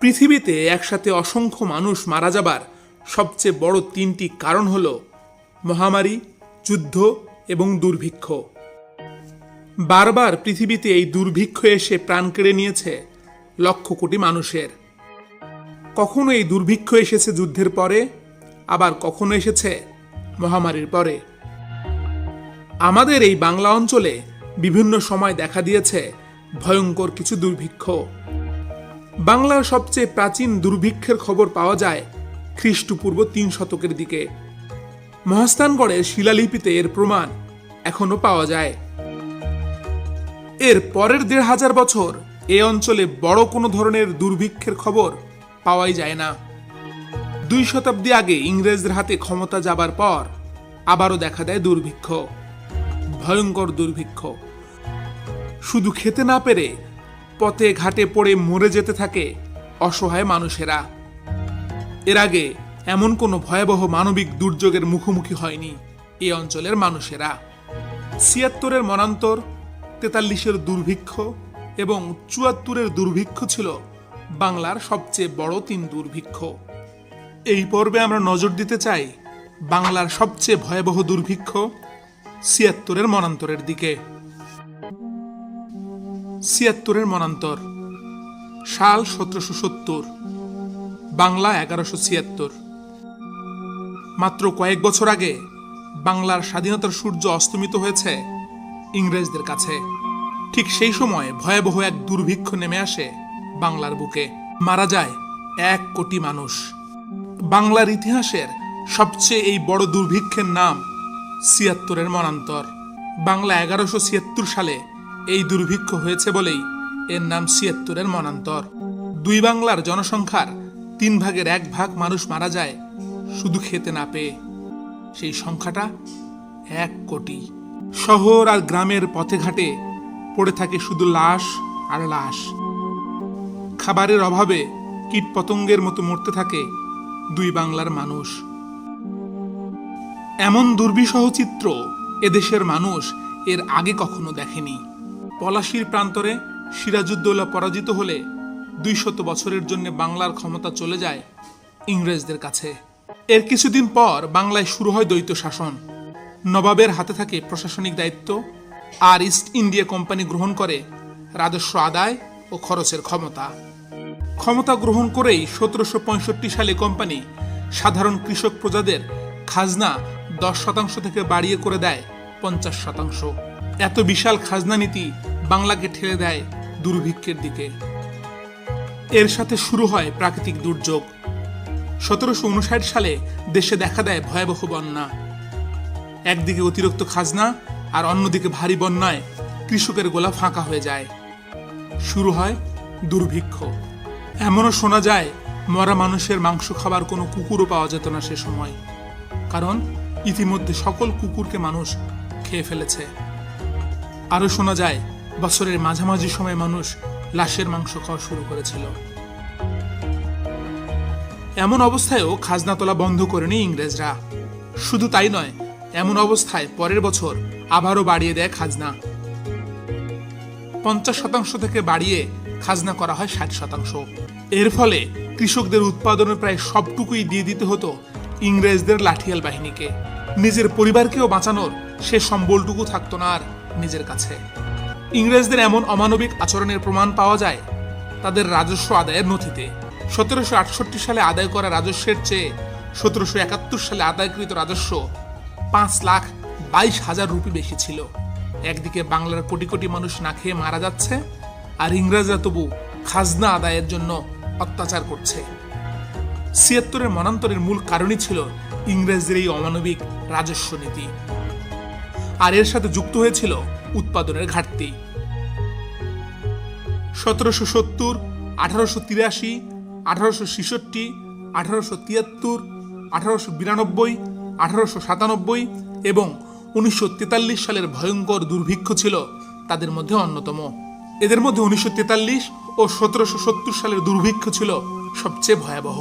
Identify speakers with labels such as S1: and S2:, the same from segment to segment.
S1: পৃথিবীতে একসাথে অসংখ্য মানুষ মারা যাবার সবচেয়ে বড় তিনটি কারণ হল মহামারী, যুদ্ধ এবং দুর্ভিক্ষ। বারবার পৃথিবীতে এই দুর্ভিক্ষ এসে প্রাণ কেড়ে নিয়েছে লক্ষ কোটি মানুষের। কখনো এই দুর্ভিক্ষ এসেছে যুদ্ধের পরে, আবার কখনো এসেছে মহামারীর পরে। আমাদের এই বাংলা অঞ্চলে বিভিন্ন সময় দেখা দিয়েছে ভয়ঙ্কর কিছু দুর্ভিক্ষ। বাংলার সবচেয়ে প্রাচীন দুর্ভিক্ষের খবর পাওয়া যায় খ্রিস্টপূর্ব তিন শতকের দিকে। মহাস্থানগড়ের শিলালিপিতে এর প্রমাণ এখনও পাওয়া যায়। এর পরের দেড় হাজার বছর এ অঞ্চলে বড় কোনো ধরনের দুর্ভিক্ষের খবর পাওয়াই যায় না। দুই শতাব্দী আগে ইংরেজদের হাতে ক্ষমতা যাবার পর আবারও দেখা দেয় দুর্ভিক্ষ, ভয়ঙ্কর দুর্ভিক্ষ। শুধু খেতে না পেরে পথে ঘাটে পড়ে মরে যেতে থাকে অসহায় মানুষেরা। এর আগে এমন কোনো ভয়াবহ মানবিক দুর্যোগের মুখোমুখি হয়নি এ অঞ্চলের মানুষেরা। ছিয়াত্তরের মনান্তর, তেতাল্লিশের দুর্ভিক্ষ এবং চুয়াত্তরের দুর্ভিক্ষ ছিল বাংলার সবচেয়ে বড় তিন দুর্ভিক্ষ। এই পর্বে আমরা নজর দিতে চাই বাংলার সবচেয়ে ভয়াবহ দুর্ভিক্ষ ছিয়াত্তরের মনান্তরের দিকে। ছিয়াত্তরের মনান্তর। সাল সতেরোশো সত্তর। বাংলা এগারোশো ছিয়াত্তর। মাত্র কয়েক বছর আগে বাংলার স্বাধীনতার সূর্য অস্তমিত হয়েছে ইংরেজদের কাছে। ঠিক সেই সময় ভয়াবহ এক দুর্ভিক্ষ নেমে আসে বাংলার বুকে। মারা যায় এক কোটি মানুষ। বাংলার ইতিহাসের সবচেয়ে এই বড় দুর্ভিক্ষের নাম ছিয়াত্তরের মনান্তর। বাংলা এগারোশো ছিয়াত্তর সালে এই দুর্ভিক্ষ হয়েছে বলেই এর নাম ছিয়াত্তরের মনান্তর। দুই বাংলার জনসংখ্যার তিন ভাগের এক ভাগ মানুষ মারা যায় শুধু খেতে না পেয়ে। সেই সংখ্যাটা এক কোটি। শহর আর গ্রামের পথে ঘাটে পড়ে থাকে শুধু লাশ আর লাশ। খাবারের অভাবে কীটপতঙ্গের মতো মরতে থাকে দুই বাংলার মানুষ। এমন দুর্বিষহ চিত্র এদেশের মানুষ এর আগে কখনো দেখেনি। পলাশির প্রান্তরে সিরাজউদ্দৌলা পরাজিত হলে দুই শত বছরের জন্য বাংলার ক্ষমতা চলে যায় ইংরেজদের কাছে। এর কিছুদিন পর বাংলায় শুরু হয় দ্বৈত শাসন। নবাবের হাতে থাকে প্রশাসনিক দায়িত্ব আর ইস্ট ইন্ডিয়া কোম্পানি গ্রহণ করে রাজস্ব আদায় ও খরচের ক্ষমতা। ক্ষমতা গ্রহণ করেই সতেরোশো পঁয়ষট্টি সালে কোম্পানি সাধারণ কৃষক প্রজাদের খাজনা দশ শতাংশ থেকে বাড়িয়ে করে দেয় পঞ্চাশ শতাংশ। এত বিশাল খাজনা নীতি বাংলাকে ঠেলে দেয় দুর্ভিক্ষের দিকে। এর সাথে শুরু হয় প্রাকৃতিক দুর্যোগ। সতেরোশো উনষাট সালে দেশে দেখা দেয় ভয়াবহ বন্যা। একদিকে অতিরিক্ত খাজনা আর অন্যদিকে ভারী বন্যায় কৃষকের গোলা ফাঁকা হয়ে যায়। শুরু হয় দুর্ভিক্ষ। এমনও শোনা যায় মরা মানুষের মাংস খাবার কোনো কুকুরও পাওয়া যেত না সে সময়। কারণ ইতিমধ্যে সকল কুকুরকে মানুষ খেয়ে ফেলেছে। আরও শোনা যায়, বছরের মাঝামাঝি সময় মানুষ লাশের মাংস খাওয়া শুরু করেছিল। এমন অবস্থায়ও খাজনা তোলা বন্ধ করেনি ইংরেজরা। শুধু তাই নয়, এমন অবস্থায় পরের বছর আবারও বাড়িয়ে দেয় খাজনা। পঞ্চাশ শতাংশ থেকে বাড়িয়ে খাজনা করা হয় ষাট শতাংশ। এর ফলে কৃষকদের উৎপাদনের প্রায় সবটুকুই দিয়ে দিতে হতো ইংরেজদের লাঠিয়াল বাহিনীকে। নিজের পরিবারকেও বাঁচানোর সে সম্বলটুকু থাকতো না আর। নিজের কাছে। ইংরেজদের এমন অমানবিক আচরণের প্রমাণ পাওয়া যায় তাদের রাজস্ব আদায়ের নথিতে। সতেরোশো আটষট্টি সালে আদায় করা রাজস্বের চেয়ে সতেরোশো একাত্তর সালে আদায়কৃত রাজস্ব পাঁচ লাখ বাইশ হাজার রুপি বেশি ছিল। একদিকে বাংলার কোটি কোটি মানুষ না খেয়ে মারা যাচ্ছে আর ইংরেজরা তবু খাজনা আদায়ের জন্য অত্যাচার করছে। ছিয়াত্তরের মনান্তরের মূল কারণই ছিল ইংরেজদের এই অমানবিক রাজস্ব নীতি। আর এর সাথে যুক্ত হয়েছিল উৎপাদনের ঘাটতি। সতেরোশো সত্তর, আঠারোশো তিরাশি, আঠারোশো ছেষট্টি, আঠারোশো তিয়াত্তর, আঠারোশো বিরানব্বই, আঠারোশো সাতানব্বই এবং উনিশশো তেতাল্লিশ সালের ভয়ঙ্কর দুর্ভিক্ষ ছিল তাদের মধ্যে অন্যতম। এদের মধ্যে উনিশশো তেতাল্লিশ ও সতেরোশো সত্তর সালের দুর্ভিক্ষ ছিল সবচেয়ে ভয়াবহ।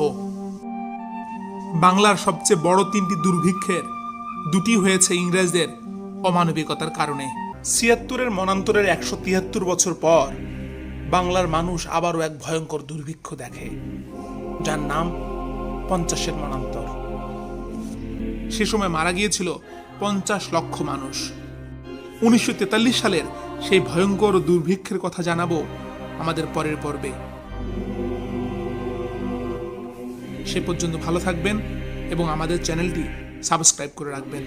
S1: বাংলার সবচেয়ে বড় তিনটি দুর্ভিক্ষের দুটি হয়েছে ইংরেজদের অমানবিকতার কারণে। ছিয়াত্তরের মনান্তরের একশো তিয়াত্তর বছর পর বাংলার মানুষ আবারও এক ভয়ঙ্কর দুর্ভিক্ষ দেখে, যার নাম পঞ্চাশের মনান্তর। সে সময় মারা গিয়েছিল পঞ্চাশ লক্ষ মানুষ। উনিশশো তেতাল্লিশ সালের সেই ভয়ঙ্কর দুর্ভিক্ষের কথা জানাব আমাদের পরের পর্বে। সে পর্যন্ত ভালো থাকবেন এবং আমাদের চ্যানেলটি সাবস্ক্রাইব করে রাখবেন।